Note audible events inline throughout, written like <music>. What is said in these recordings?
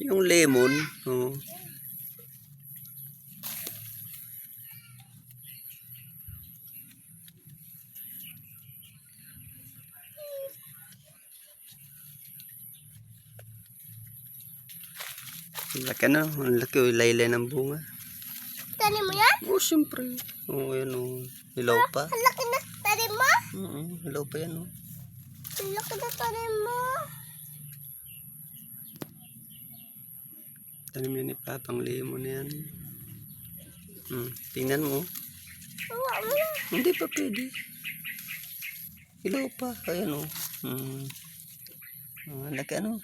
Yung lemon, oh. Laki na, ang laki o laylay ng bunga. Tanim mo yan? Oh, siyempre. Oh, yan oh. Hilaw pa. Ang laki na tanim mo. Oo, hilaw pa yan oh. Ang laki na tanim mo. Tanim yan ni Papang lemon na yan. Hmm, tingnan mo. Mo na. Hindi pa pwede. Hilaw pa. Ayan o. Hmm. Ah, laki ano.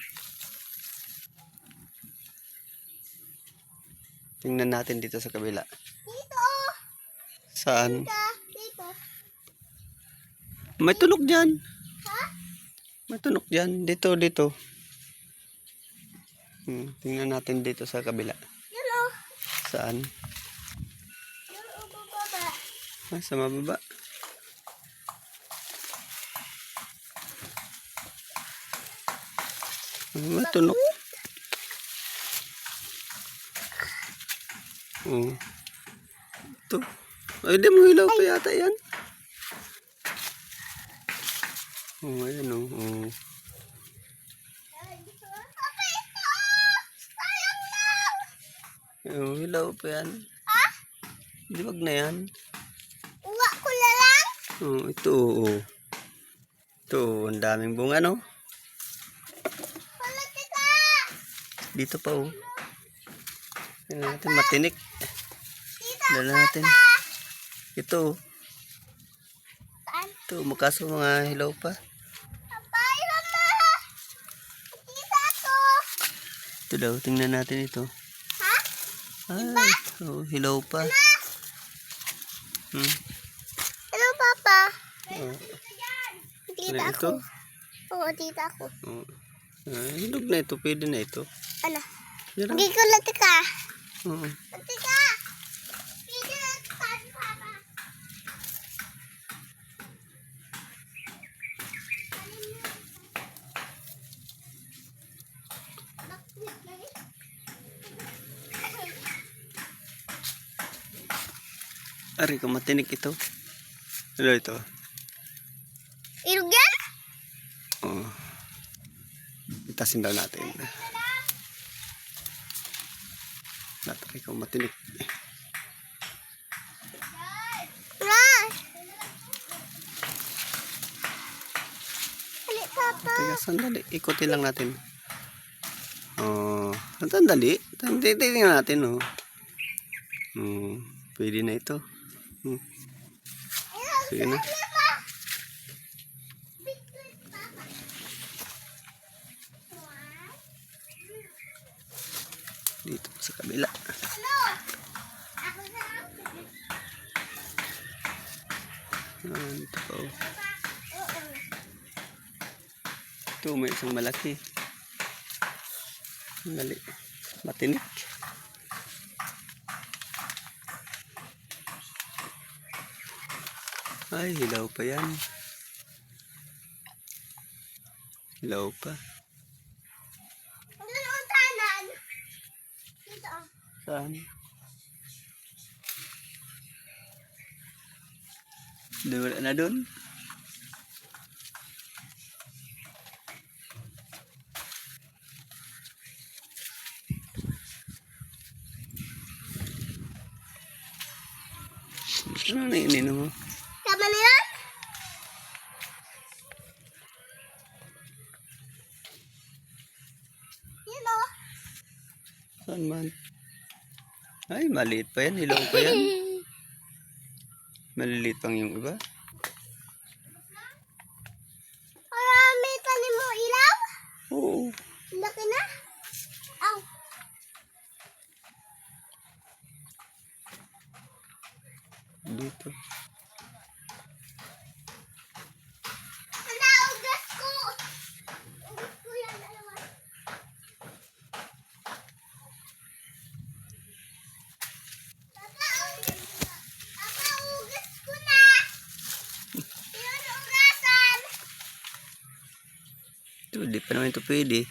Tingnan natin dito sa kabila. Dito oh. Saan? Dito. Dito. May tunog dyan. Ha? May tunog dyan. Dito, dito. Hmm, tingnan natin dito sa kabila. Oh. Saan? Oh bababa. Ah, sa mababa. Ah, May tunog. Oo. Ito. Ay, di mo hilaw pa yata yan. Oh, ayan o. Oh. Ay, dito oh. Papa, ito oh. Sayang lang. Oo, hilaw pa yan. Ha? Di wag na yan. Uwa ko na lang. Oo, ito. Oo. Ito, ang daming bunga, no? Wala ka. Dito pa, oh. Tingnan natin, matinik. Dito. Dala natin. Ito, oh. Ito, makaso mga hilaw pa. Papa, ilan na. Dito ako. Ito daw, tingnan natin ito. Ay, oh, hilaw pa. Hmm. Ano, Papa? Oh, Dito ano ako. Oo, dito ako. Oh. Ah, hinog na ito, pwede na ito. Ano? Hindi ko lang tika. Oo. Tika! Pwede na tayo, Papa. Ari ko, matinik ito. Ano ito? Irog yan? Oo. Itasin daw natin. Natry ko matinik. Teka, sandali. Ikutin lang natin. Oh, sandali. Sandali, tingnan natin, oh. Hmm, pwede na ito. Hmm. Sige na. Dito sa kabila. Ah, ito pa, oh. Ito, may isang malaki. Mali. Matinik. Ay, hilaw pa yan. Hilaw pa. Saan? Wala na doon? Ano na ininom mo? Saan man? Ay, maliit pa yan. Hilaw pa yan. Maliliit pang yung iba. Marami tanim mo ilaw? Oo. Laki na. Aw. Dito. Ala, ugas ko. Ugas ko yan, dalawa. Papa, ugas Papa, ugas ko na. Yun, ugasan. Ito, di pa naman ito pwede.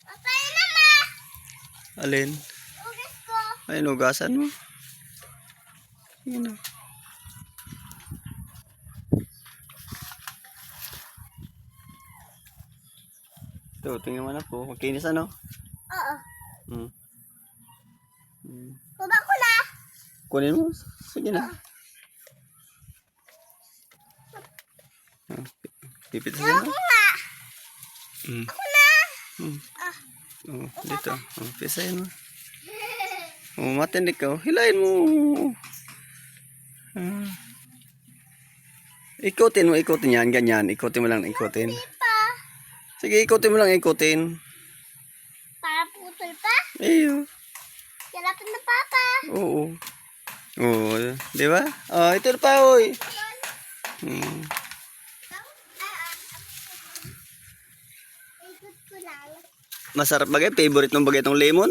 Papa, Alin? Ugis ko. Ay, nugasan mo. Yun o. Ito, tingnan mo na po. Makinis ano? Oo. Hmm. Hmm. Baba ko na. Kunin mo. Sige na. Ah, Pipitasin Ako mo. nga. Hmm. Ako na. Hmm. Ah. Oh, dito. Oh, pisahin mo. <laughs> Oh, matindi ka. oh. Hilahin mo. Ah. Ikutin mo, ikutin yan. Ganyan. Ikutin mo lang, ikutin. Sige, ikutin mo lang, ikutin. Para putol pa. Iyo. Kalapit na papa. Oo. Oo. Di ba? Oh, ito pa, oy. Hmm. Ikot ko lang. Masarap bagay. Favorite mong bagay itong lemon.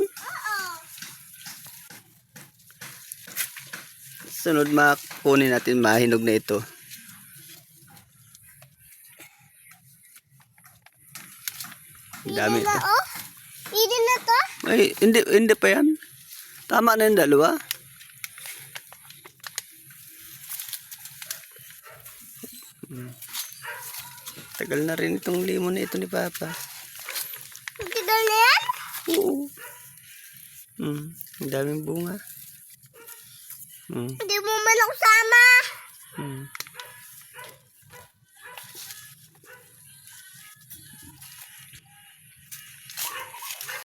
Sunod, makunin natin mahinog na ito. Dami ito. oh. Pwede na to. Ay, hindi, hindi pa yan. Tama na yung dalawa. Hmm. Tagal na rin itong lemon na ito ni Papa. Oo. Hmm. Ang daming bunga. Hmm. Hindi mo man ako sama. Hmm.